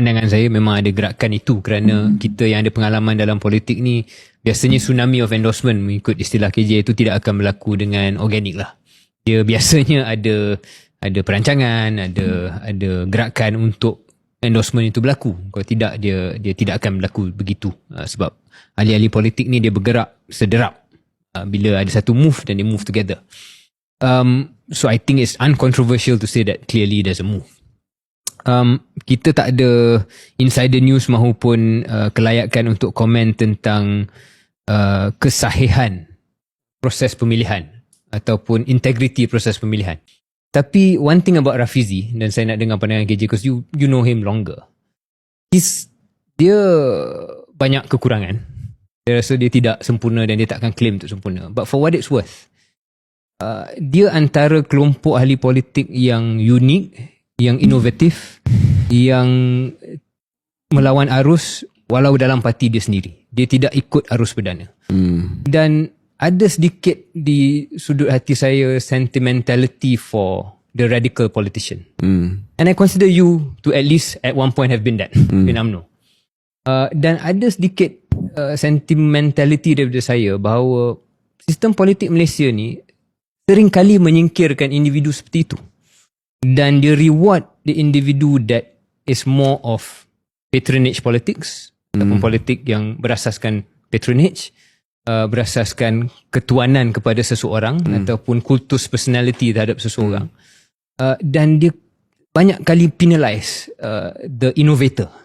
pandangan saya memang ada gerakan itu kerana kita yang ada pengalaman dalam politik ni biasanya tsunami of endorsement mengikut istilah KJ itu tidak akan berlaku dengan organik lah. Dia biasanya ada ada perancangan, ada ada gerakan untuk endorsement itu berlaku. Kalau tidak dia dia tidak akan berlaku begitu uh, sebab ahli-ahli politik ni dia bergerak sederap uh, bila ada satu move dan dia move together. Um, so I think it's uncontroversial to say that clearly there's a move. Um, kita tak ada insider news maupun uh, kelayakan untuk komen tentang uh, kesahihan proses pemilihan ataupun integrity proses pemilihan. Tapi one thing about Rafizi dan saya nak dengar pandangan KJ because you you know him longer. He's dia banyak kekurangan. Saya rasa dia tidak sempurna dan dia tak akan claim untuk sempurna. But for what it's worth, uh, dia antara kelompok ahli politik yang unik, yang inovatif, yang melawan arus walau dalam parti dia sendiri. Dia tidak ikut arus perdana. Hmm. Dan ada sedikit di sudut hati saya sentimentality for the radical politician. Hmm. And I consider you to at least at one point have been that mm. in UMNO. Uh, dan ada sedikit uh, sentimentality daripada saya bahawa sistem politik Malaysia ni seringkali menyingkirkan individu seperti itu. Dan dia reward the individu that is more of patronage politics mm. ataupun politik yang berasaskan patronage uh, berasaskan ketuanan kepada seseorang hmm. ataupun kultus personality terhadap seseorang hmm. uh, dan dia banyak kali penalize uh, the innovator